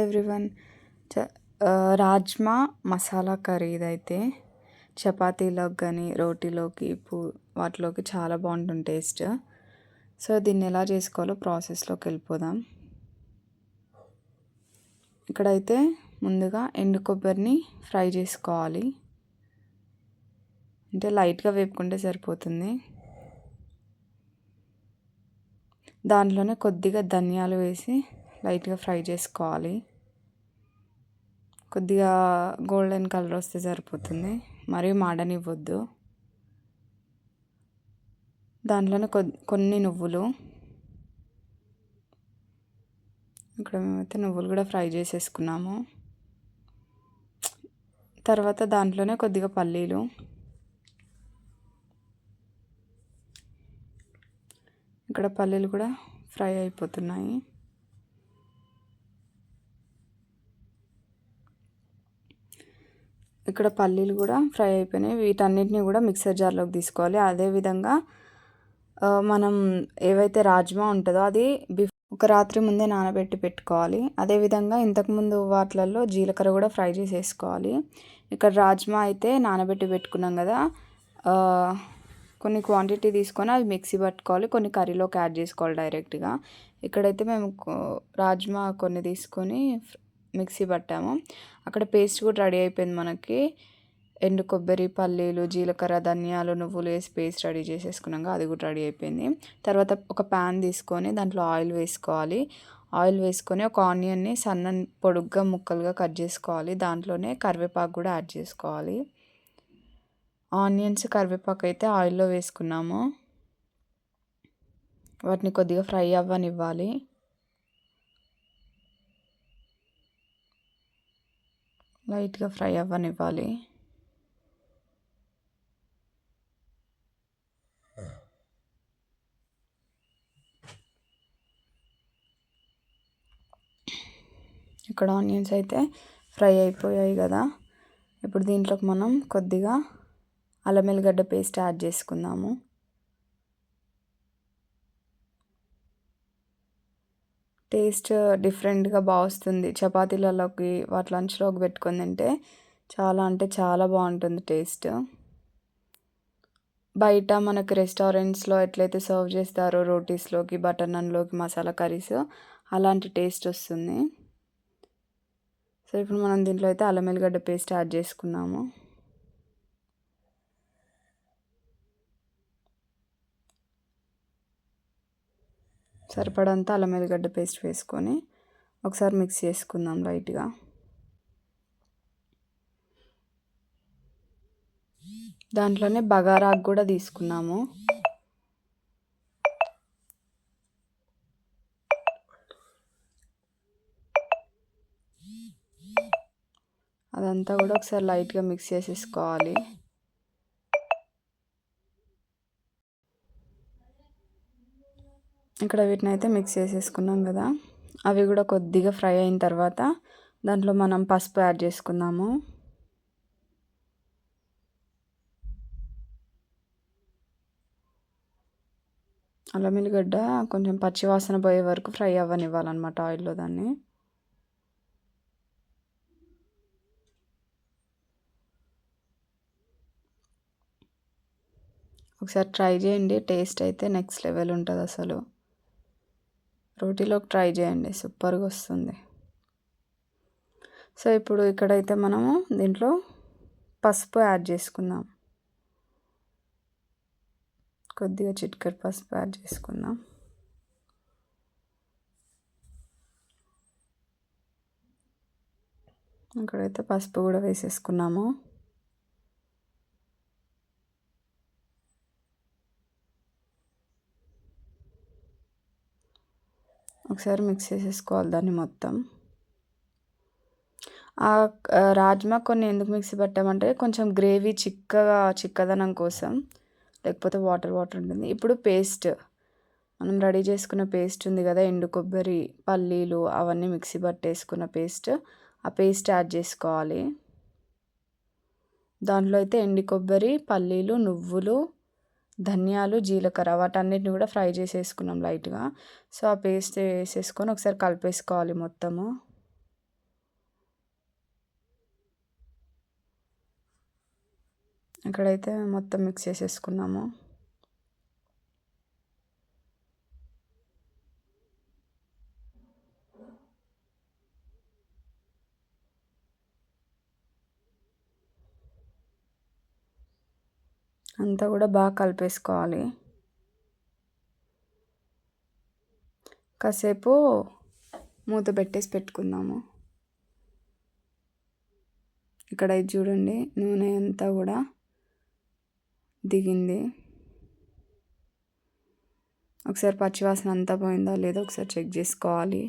Everyone చ rajma masala curry ఇదైతే. చపాతీలోకి కానీ రోటీలోకి పూ వాటిలోకి చాలా బాగుంటుంది టేస్ట్. సో దీన్ని ఎలా చేసుకోవాలో ప్రాసెస్లోకి వెళ్ళిపోదాం. ఇక్కడైతే ముందుగా ఎండు కొబ్బరిని ఫ్రై చేసుకోవాలి. అంటే లైట్గా వేపుకుంటే సరిపోతుంది. దాంట్లోనే కొద్దిగా ధనియాలు వేసి లైట్గా ఫ్రై చేసుకోవాలి. కొద్దిగా గోల్డెన్ కలర్ వస్తే సరిపోతుంది. మరీ మాడనివ్వద్దు. దాంట్లోనే కొన్ని నువ్వులు. ఇక్కడ మేమైతే నువ్వులు కూడా ఫ్రై చేసేసుకున్నాము. తర్వాత దాంట్లోనే కొద్దిగా పల్లీలు. ఇక్కడ పల్లీలు కూడా ఫ్రై అయిపోతున్నాయి. ఇక్కడ పల్లీలు కూడా ఫ్రై అయిపోయినాయి. వీటన్నిటిని కూడా మిక్సర్ జార్లోకి తీసుకోవాలి. అదేవిధంగా మనం ఏవైతే రాజ్మా ఉంటుందో అది బిఫ్ ఒక రాత్రి ముందే నానబెట్టి పెట్టుకోవాలి. అదేవిధంగా ఇంతకుముందు వాటిలలో జీలకర్ర కూడా ఫ్రై చేసేసుకోవాలి. ఇక్కడ రాజ్మా అయితే నానబెట్టి పెట్టుకున్నాం కదా కొన్ని క్వాంటిటీ తీసుకొని అవి మిక్సీ పట్టుకోవాలి. కొన్ని కర్రీలోకి యాడ్ చేసుకోవాలి డైరెక్ట్గా. ఇక్కడైతే మేము రాజ్మా కొన్ని తీసుకొని మిక్సీ పట్టాము. అక్కడ పేస్ట్ కూడా రెడీ అయిపోయింది మనకి. ఎండు కొబ్బరి పల్లీలు జీలకర్ర ధనియాలు నువ్వులు వేసి పేస్ట్ రెడీ చేసేసుకున్నాక అది కూడా రెడీ అయిపోయింది. తర్వాత ఒక ప్యాన్ తీసుకొని దాంట్లో ఆయిల్ వేసుకోవాలి. ఆయిల్ వేసుకొని ఒక ఆనియన్ని సన్న పొడుగ్గా ముక్కలుగా కట్ చేసుకోవాలి. దాంట్లోనే కరివేపాకు కూడా యాడ్ చేసుకోవాలి. ఆనియన్స్ కరివేపాకు అయితే ఆయిల్లో వేసుకున్నాము. వాటిని కొద్దిగా ఫ్రై అవ్వనివ్వాలి. లైట్గా ఫ్రై అవ్వనివ్వాలి. ఇక్కడ ఆనియన్స్ అయితే ఫ్రై అయిపోయాయి కదా. ఇప్పుడు దీంట్లోకి మనం కొద్దిగా అల్లం ఎల్లిగడ్డ పేస్ట్ యాడ్ చేసుకుందాము. టేస్ట్ డిఫరెంట్గా బాగా వస్తుంది చపాతీలలోకి వాటి లంచ్లోకి పెట్టుకొని తింటే చాలా అంటే చాలా బాగుంటుంది టేస్ట్. బయట మనకు రెస్టారెంట్స్లో ఎట్లయితే సర్వ్ చేస్తారో రోటీస్లోకి బటర్ నన్లోకి మసాలా కర్రీస్ అలాంటి టేస్ట్ వస్తుంది. సో ఇప్పుడు మనం దీంట్లో అయితే అల్లం ఎల్లిగడ్డ పేస్ట్ యాడ్ చేసుకున్నాము. సరిపడంత అల్లం ఎల్లిగడ్డ పేస్ట్ వేసుకొని ఒకసారి మిక్స్ చేసుకుందాం లైట్గా. దాంట్లోనే బగారాకు కూడా తీసుకున్నాము. అదంతా కూడా ఒకసారి లైట్గా మిక్స్ చేసేసుకోవాలి. ఇక్కడ వీటిని అయితే మిక్స్ చేసేసుకున్నాం కదా. అవి కూడా కొద్దిగా ఫ్రై అయిన తర్వాత దాంట్లో మనం పసుపు యాడ్ చేసుకుందాము. అల్లం ఎల్లిగడ్డ కొంచెం పచ్చివాసన పోయే వరకు ఫ్రై అవ్వనివ్వాలన్నమాట ఆయిల్లో దాన్ని. ఒకసారి ట్రై చేయండి టేస్ట్ అయితే నెక్స్ట్ లెవెల్ ఉంటుంది అసలు రోటీలోకి ట్రై చేయండి సూపర్గా వస్తుంది. సో ఇప్పుడు ఇక్కడైతే మనము దీంట్లో పసుపు యాడ్ చేసుకుందాం. కొద్దిగా చిట్కర్ పసుపు యాడ్ చేసుకుందాం. ఇక్కడైతే పసుపు కూడా వేసేసుకున్నాము. ఒకసారి మిక్స్ చేసేసుకోవాలి దాన్ని మొత్తం. ఆ రాజ్మా కొన్ని ఎందుకు మిక్సీ పెట్టామంటే కొంచెం గ్రేవీ చిక్కగా చిక్కదనం కోసం లేకపోతే వాటర్ వాటర్ ఉంటుంది. ఇప్పుడు పేస్ట్ మనం రెడీ చేసుకున్న పేస్ట్ ఉంది కదా ఎండు కొబ్బరి పల్లీలు అవన్నీ మిక్సీ పట్టేసుకున్న పేస్ట్ ఆ పేస్ట్ యాడ్ చేసుకోవాలి. దాంట్లో అయితే ఎండు కొబ్బరి పల్లీలు నువ్వులు ధనియాలు జీలకర్ర వాటన్నిటిని కూడా ఫ్రై చేసేసుకున్నాం లైట్గా. సో ఆ పేస్ట్ వేసేసుకొని ఒకసారి కలిపేసుకోవాలి మొత్తము. ఇక్కడైతే మొత్తం మిక్స్ చేసేసుకున్నాము. అంతా కూడా బాగా కలిపేసుకోవాలి. కాసేపు మూత పెట్టేసి పెట్టుకుందాము. ఇక్కడ ఇది చూడండి నూనె అంతా కూడా దిగింది. ఒకసారి పచ్చివాసన అంతా పోయిందా లేదో ఒకసారి చెక్ చేసుకోవాలి.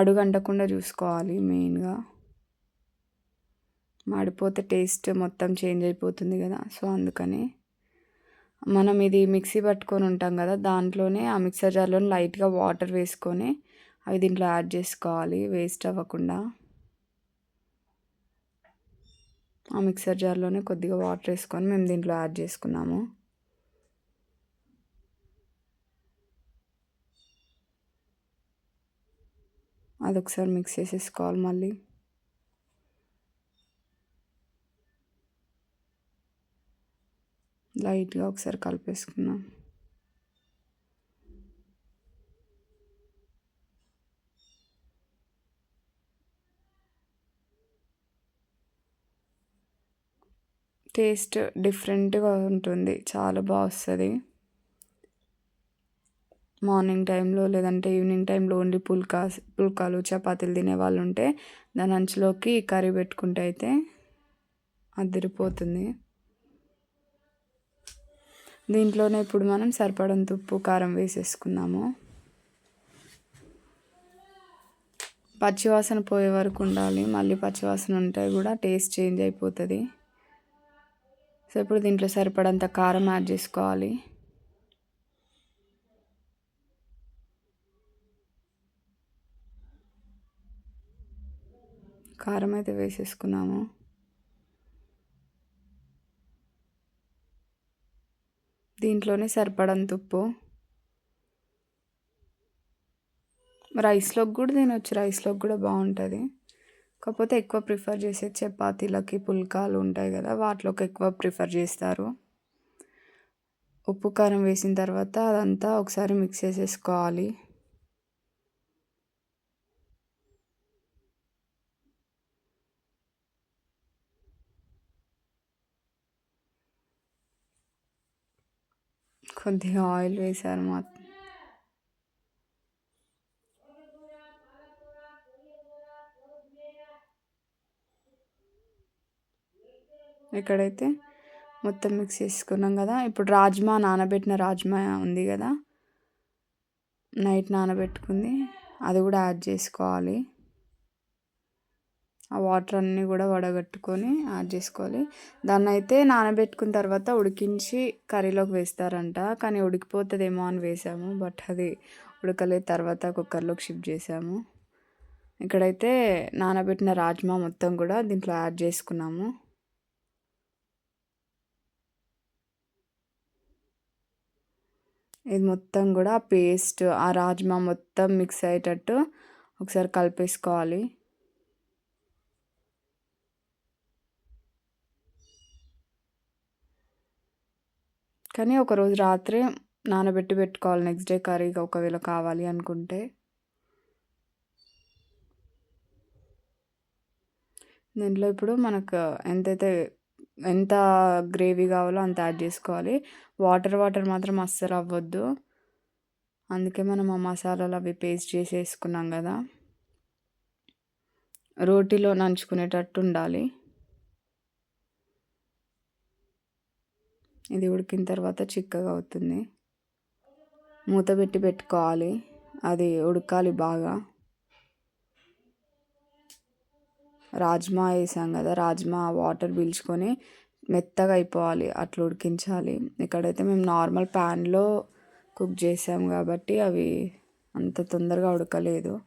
అడుగంటకుండా చూసుకోవాలి మెయిన్గా. మాడిపోతే టేస్ట్ మొత్తం చేంజ్ అయిపోతుంది కదా. సో అందుకని మనం ఇది మిక్సీ పట్టుకొని ఉంటాం కదా దాంట్లోనే ఆ మిక్సర్ జార్లో లైట్గా వాటర్ వేసుకొని అవి దీంట్లో యాడ్ చేసుకోవాలి. వేస్ట్ అవ్వకుండా ఆ మిక్సర్ జార్లోనే కొద్దిగా వాటర్ వేసుకొని మేము దీంట్లో యాడ్ చేసుకున్నాము. అదొకసారి మిక్స్ చేసేసుకోవాలి మళ్ళీ. లైట్గా ఒకసారి కలిపేసుకున్నాం టేస్ట్ డిఫరెంట్గా ఉంటుంది. చాలా బాగా వస్తుంది. మార్నింగ్ టైంలో లేదంటే ఈవినింగ్ టైంలో ఓన్లీ పుల్కా పుల్కాలు చపాతీలు తినే వాళ్ళు ఉంటే దాని అంచులోకి కర్రీ పెట్టుకుంటే అయితే అదిరిపోతుంది. దీంట్లోనే ఇప్పుడు మనం సరిపడంత ఉప్పు కారం వేసేసుకుందాము. పచ్చివాసన పోయే వరకు ఉండాలి. మళ్ళీ పచ్చివాసన ఉంటే కూడా టేస్ట్ చేంజ్ అయిపోతుంది. సో ఇప్పుడు దీంట్లో సరిపడంత కారం యాడ్ చేసుకోవాలి. కారం అయితే వేసేసుకున్నాము. దీంట్లోనే సరిపడంత ఉప్పు రైస్లోకి కూడా తినొచ్చు రైస్లోకి కూడా బాగుంటుంది. కాకపోతే ఎక్కువ ప్రిఫర్ చేసే చపాతీలకి పుల్కాలు ఉంటాయి కదా వాటిలోకి ఎక్కువ ప్రిఫర్ చేస్తారు. ఉప్పు కారం వేసిన తర్వాత అదంతా ఒకసారి మిక్స్ చేసేసుకోవాలి. కొద్దిగా ఆయిల్ వేశారు మా ఇక్కడైతే మొత్తం మిక్స్ చేసుకున్నాం కదా. ఇప్పుడు రాజ్మా నానబెట్టిన రాజ్మా ఉంది కదా. నైట్ నానబెట్టుకుంది. అది కూడా యాడ్ చేసుకోవాలి. ఆ వాటర్ అన్నీ కూడా వడగట్టుకొని యాడ్ చేసుకోవాలి. దాన్ని అయితే నానబెట్టుకున్న తర్వాత ఉడికించి కర్రీలోకి వేస్తారంట. కానీ ఉడికిపోతుందేమో అని వేసాము. బట్ అది ఉడకలేదు. తర్వాత కుక్కర్లోకి షిఫ్ట్ చేసాము. ఇక్కడైతే నానబెట్టిన రాజ్మా మొత్తం కూడా దీంట్లో యాడ్ చేసుకున్నాము. ఇది మొత్తం కూడా పేస్ట్ ఆ రాజ్మా మొత్తం మిక్స్ అయ్యేటట్టు ఒకసారి కలిపేసుకోవాలి. కానీ ఒకరోజు రాత్రి నానబెట్టి పెట్టుకోవాలి. నెక్స్ట్ డే కర్రీ ఒకవేళ కావాలి అనుకుంటే. దీంట్లో ఇప్పుడు మనకు ఎంతైతే ఎంత గ్రేవీ కావాలో అంత యాడ్ చేసుకోవాలి. వాటర్ వాటర్ మాత్రం అస్సలు అవ్వద్దు. అందుకే మనం ఆ మసాలాలు అవి పేస్ట్ చేసి వేసుకున్నాం కదా. రోటీలో నంచుకునేటట్టు ఉండాలి. ఇది ఉడికిన తర్వాత చిక్కగా అవుతుంది. మూత పెట్టి పెట్టుకోవాలి. అది ఉడకాలి బాగా. రాజ్మా వేసాం కదా రాజ్మా వాటర్ పీల్చుకొని మెత్తగా అయిపోవాలి అట్లా ఉడికించాలి. ఇక్కడైతే మేము నార్మల్ ప్యాన్లో కుక్ చేసాం కాబట్టి అవి అంత తొందరగా ఉడకలేదు.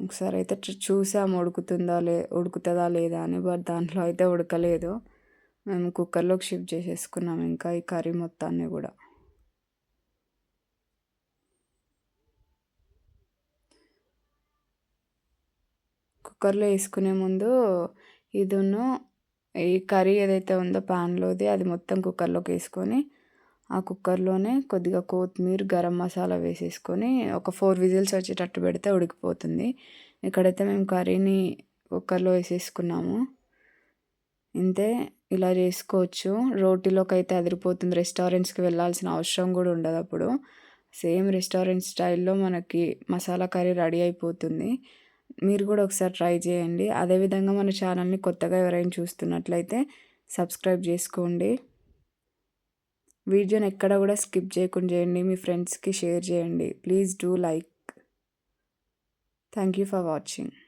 ఒకసారి అయితే చూసాము ఉడుకుతుందా లే ఉడుకుతుందా లేదా అని బట్ దాంట్లో అయితే ఉడకలేదు. మేము కుక్కర్లోకి షిఫ్ట్ చేసేసుకున్నాం ఇంకా ఈ కర్రీ మొత్తాన్ని కూడా. కుక్కర్లో వేసుకునే ముందు ఇదును ఈ కర్రీ ఏదైతే ఉందో ప్యాన్లోది అది మొత్తం కుక్కర్లోకి వేసుకొని ఆ కుక్కర్లోనే కొద్దిగా కొత్తిమీర గరం మసాలా వేసేసుకొని ఒక ఫోర్ విజిల్స్ వచ్చేటట్టు పెడితే ఉడికిపోతుంది. ఇక్కడైతే మేము కర్రీని కుక్కర్లో వేసేసుకున్నాము. ఇంతే ఇలా చేసుకోవచ్చు. రోటీలోకి అయితే అదిరిపోతుంది. రెస్టారెంట్స్కి వెళ్ళాల్సిన అవసరం కూడా ఉండదు అప్పుడు. సేమ్ రెస్టారెంట్ స్టైల్లో మనకి మసాలా కర్రీ రెడీ అయిపోతుంది. మీరు కూడా ఒకసారి ట్రై చేయండి. అదేవిధంగా మన ఛానల్ని కొత్తగా ఎవరైనా చూస్తున్నట్లయితే సబ్స్క్రైబ్ చేసుకోండి. వీడియోని ఎక్కడ కూడా స్కిప్ చేయకుండా చేయండి. మీ ఫ్రెండ్స్కి షేర్ చేయండి. Please do like. Thank you for watching.